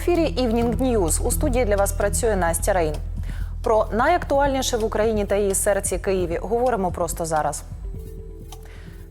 Ефірі Івнінг Ньюз. У студії для вас працює Настя Рейн. Про найактуальніше в Україні та її серці Києві говоримо просто зараз.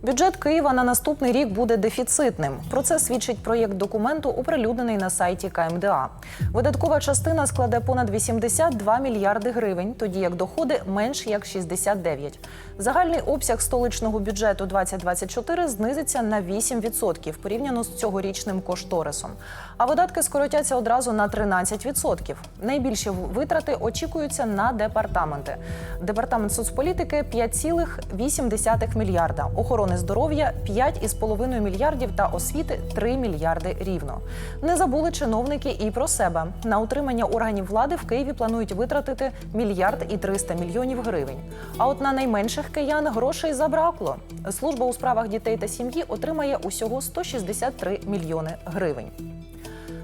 Бюджет Києва на наступний рік буде дефіцитним. Про це свідчить проєкт документу, оприлюднений на сайті КМДА. Видаткова частина складе понад 82 мільярди гривень, тоді як доходи менш як 69. Загальний обсяг столичного бюджету 2024 знизиться на 8% порівняно з цьогорічним кошторисом. А видатки скоротяться одразу на 13%. Найбільші витрати очікуються на департаменти. Департамент соцполітики 5,8 мільярда, охорони здоров'я 5,5 мільярдів та освіти 3 мільярди рівно. Не забули чиновники і про себе. На утримання органів влади в Києві планують витратити мільярд і 300 мільйонів гривень. А от на найменших киян грошей забракло. Служба у справах дітей та сім'ї отримає усього 163 мільйони гривень.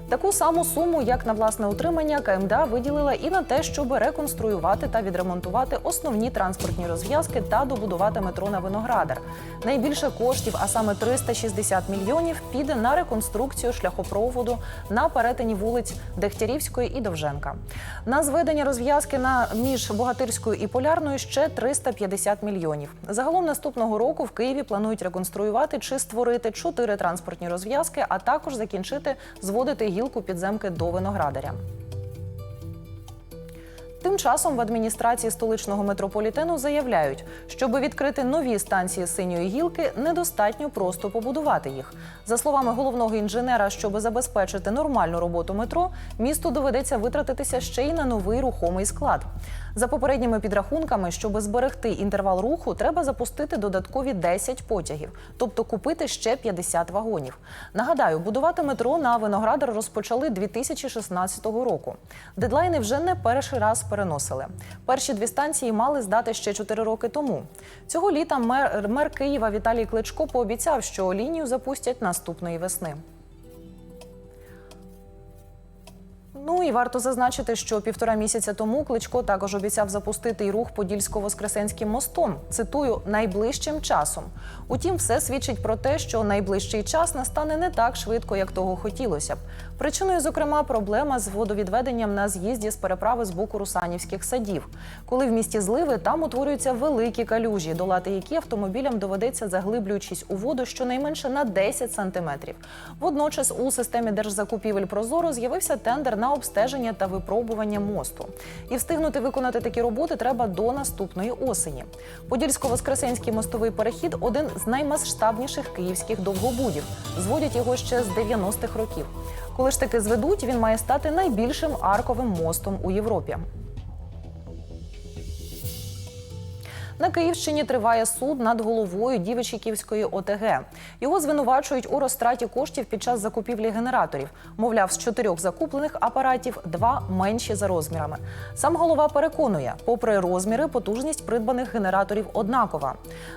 Таку саму суму, як на власне утримання, КМДА виділила і на те, щоб реконструювати та відремонтувати основні транспортні розв'язки та добудувати метро на Виноградар. Найбільше коштів, а саме 360 мільйонів, піде на реконструкцію шляхопроводу на перетині вулиць Дегтярівської і Довженка. На зведення розв'язки на між Богатирською і Полярною ще 350 мільйонів. Загалом наступного року в Києві планують реконструювати чи створити чотири транспортні розв'язки, а також закінчити зводити гілку підземки до Виноградаря. Тим часом в адміністрації столичного метрополітену заявляють, щоб відкрити нові станції синьої гілки, недостатньо просто побудувати їх. За словами головного інженера, щоб забезпечити нормальну роботу метро, місту доведеться витратитися ще й на новий рухомий склад. За попередніми підрахунками, щоб зберегти інтервал руху, треба запустити додаткові 10 потягів, тобто купити ще 50 вагонів. Нагадаю, будувати метро на Виноградар розпочали 2016 року. Дедлайни вже не перший раз переносили. Перші дві станції мали здати ще чотири роки тому. Цього літа мер, мер Києва Віталій Кличко пообіцяв, що лінію запустять наступної весни. Ну і варто зазначити, що півтора місяця тому Кличко також обіцяв запустити й рух Подільсько-Воскресенським мостом. Цитую найближчим часом. Утім, все свідчить про те, що найближчий час настане не так швидко, як того хотілося б. Причиною, зокрема, проблема з водовідведенням на з'їзді з переправи з боку Русанівських садів. Коли в місті зливи там утворюються великі калюжі, долати які автомобілям доведеться заглиблюючись у воду щонайменше на 10 сантиметрів. Водночас у системі держзакупівель Прозоро з'явився тендер на обстеження та випробування мосту. І встигнути виконати такі роботи треба до наступної осені. Подільсько-Воскресенський мостовий перехід один з наймасштабніших київських довгобудів. Зводять його ще з 90-х років. Коли ж таки зведуть, він має стати найбільшим арковим мостом у Європі. На Київщині триває суд над головою Дівичиківської ОТГ. Його звинувачують у розтраті коштів під час закупівлі генераторів. Мовляв, з чотирьох закуплених апаратів два менші за розмірами. Сам голова переконує, попри розміри, потужність придбаних генераторів однакова.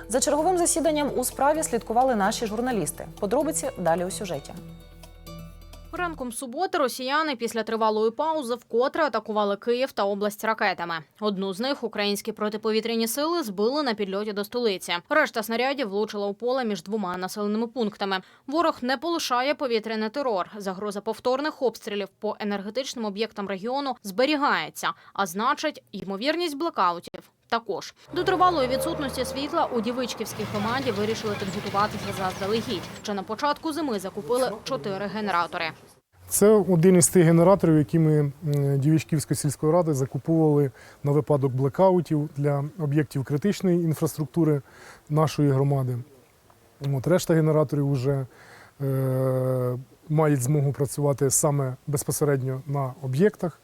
За черговим засіданням у справі слідкували наші журналісти. Подробиці далі у сюжеті. Ранком суботи росіяни після тривалої паузи вкотре атакували Київ та область ракетами. Одну з них українські протиповітряні сили збили на підльоті до столиці. Решта снарядів влучила у поле між двома населеними пунктами. Ворог не полишає повітряний терор. Загроза повторних обстрілів по енергетичним об'єктам регіону зберігається, а значить, ймовірність блекаутів. Також до тривалої відсутності світла у Дівичківській громаді вирішили підготуватися заздалегідь. Ще на початку зими закупили чотири генератори. Це один із тих генераторів, які ми Дівічківської сільської ради закуповували на випадок блекаутів для об'єктів критичної інфраструктури нашої громади. От, решта генераторів вже е, мають змогу працювати саме безпосередньо на об'єктах.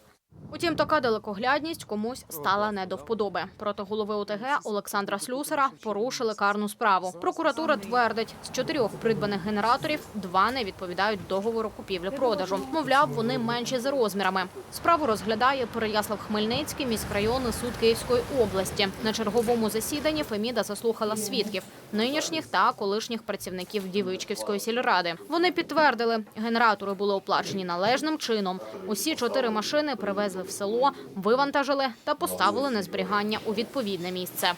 Утім, така далекоглядність комусь стала не до вподоби. Проти голови ОТГ Олександра Слюсара порушили карну справу. Прокуратура твердить, з чотирьох придбаних генераторів два не відповідають договору купівлі-продажу. Мовляв, вони менші за розмірами. Справу розглядає Переяслав-Хмельницький міськрайонний суд Київської області. На черговому засіданні Феміда заслухала свідків нинішніх та колишніх працівників Дівичківської сільради. Вони підтвердили, генератори були оплачені належним чином. Усі чотири машини привезли в село, вивантажили та поставили на зберігання у відповідне місце.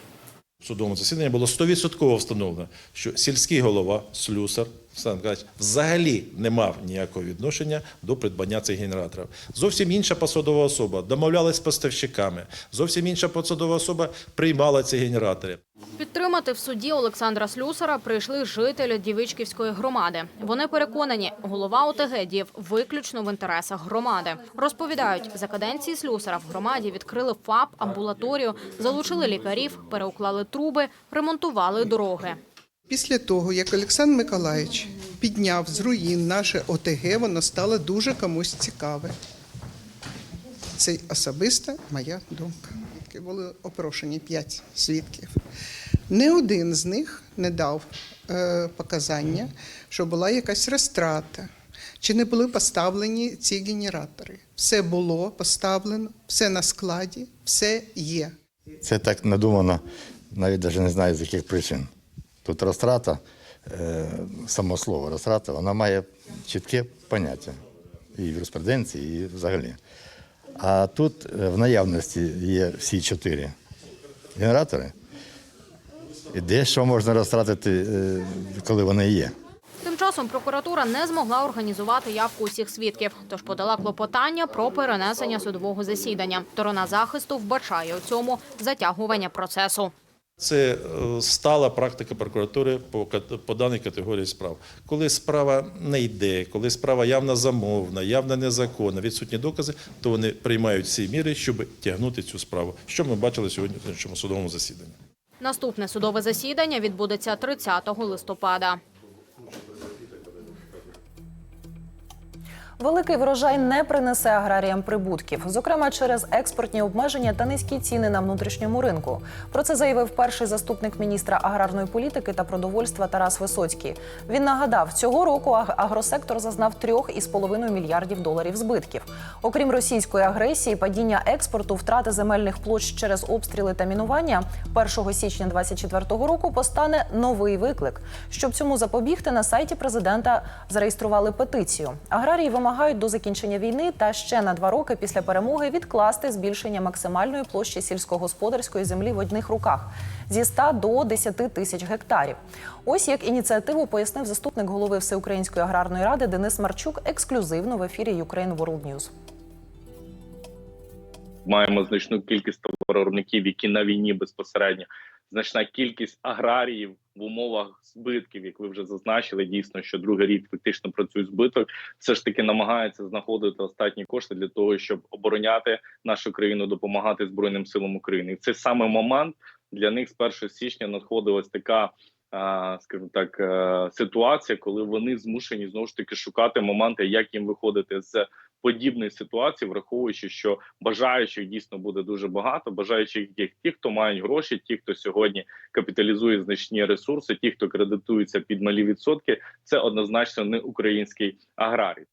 Судовому засіданні було 100% встановлено, що сільський голова Слюсар Олександр взагалі не мав ніякого відношення до придбання цих генераторів. Зовсім інша посадова особа домовлялась з поставщиками. Зовсім інша посадова особа приймала ці генератори. Підтримати в суді Олександра Слюсара прийшли жителі Дівичківської громади. Вони переконані, голова ОТГ діяв виключно в інтересах громади. Розповідають, за каденції Слюсара в громаді відкрили ФАП, амбулаторію, залучили лікарів, переуклали труби, ремонтували дороги. Після того, як Олександр Миколаївич підняв з руїн наше ОТГ, воно стало дуже комусь цікаве. Це особиста моя думка. Були опрошені п'ять свідків. Не один з них не дав е, показання, що була якась розтрата, чи не були поставлені ці генератори. Все було поставлено, все на складі, все є. Це так надумано, навіть навіть не знаю з яких причин. Тут розтрата, е, само слово розтрата, вона має чітке поняття і в юриспруденції, і взагалі. А тут е, в наявності є всі чотири генератори. І де що можна розтратити, е, коли вони є. Тим часом прокуратура не змогла організувати явку усіх свідків, тож подала клопотання про перенесення судового засідання. Сторона захисту вбачає у цьому затягування процесу. Це е, стала практика прокуратури по, по даній категорії справ. Коли справа не йде, коли справа явно замовна, явно незаконна, відсутні докази, то вони приймають всі міри, щоб тягнути цю справу. Що ми бачили сьогодні в іншому судовому засіданні. Наступне судове засідання відбудеться 30 листопада. Великий врожай не принесе аграріям прибутків, зокрема через експортні обмеження та низькі ціни на внутрішньому ринку. Про це заявив перший заступник міністра аграрної політики та продовольства Тарас Висоцький. Він нагадав, цього року агросектор зазнав 3,5 мільярдів доларів збитків. Окрім російської агресії, падіння експорту, втрати земельних площ через обстріли та мінування 1 січня 2024 року постане новий виклик. Щоб цьому запобігти, на сайті президента зареєстрували петицію. Аграрії вимагають до закінчення війни та ще на два роки після перемоги відкласти збільшення максимальної площі сільськогосподарської землі в одних руках зі 100 до 10 тисяч гектарів. Ось як ініціативу пояснив заступник голови Всеукраїнської аграрної ради Денис Марчук ексклюзивно в ефірі Ukraine World News. маємо значну кількість товаровиробників, які на війні безпосередньо, значна кількість аграріїв в умовах збитків, як ви вже зазначили, дійсно, що другий рік фактично працює збиток, все ж таки намагаються знаходити остатні кошти для того, щоб обороняти нашу країну, допомагати збройним силам України. І в цей саме момент для них з 1 січня надходилась така. Скажімо так, е, ситуація, коли вони змушені знову ж таки шукати моменти, як їм виходити з подібної ситуації, враховуючи, що бажаючих дійсно буде дуже багато. Бажаючих є ті, хто мають гроші, ті, хто сьогодні капіталізує значні ресурси, ті, хто кредитується під малі відсотки, це однозначно не український аграрій.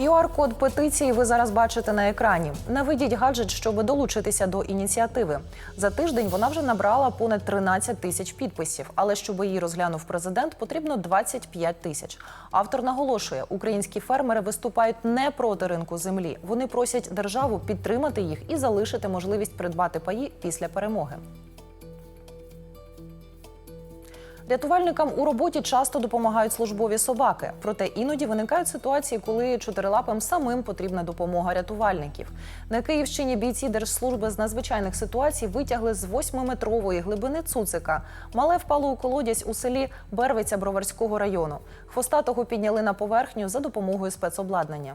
QR-код петиції ви зараз бачите на екрані. Наведіть гаджет, щоб долучитися до ініціативи. За тиждень вона вже набрала понад 13 тисяч підписів. Але щоб її розглянув президент, потрібно 25 тисяч. Автор наголошує, українські фермери виступають не проти ринку землі. Вони просять державу підтримати їх і залишити можливість придбати паї після перемоги. Рятувальникам у роботі часто допомагають службові собаки. Проте іноді виникають ситуації, коли чотирилапим самим потрібна допомога рятувальників. На Київщині бійці Держслужби з надзвичайних ситуацій витягли з восьмиметрової глибини цуцика. Мале впало у колодязь у селі Бервиця Броварського району. Хвостатого підняли на поверхню за допомогою спецобладнання.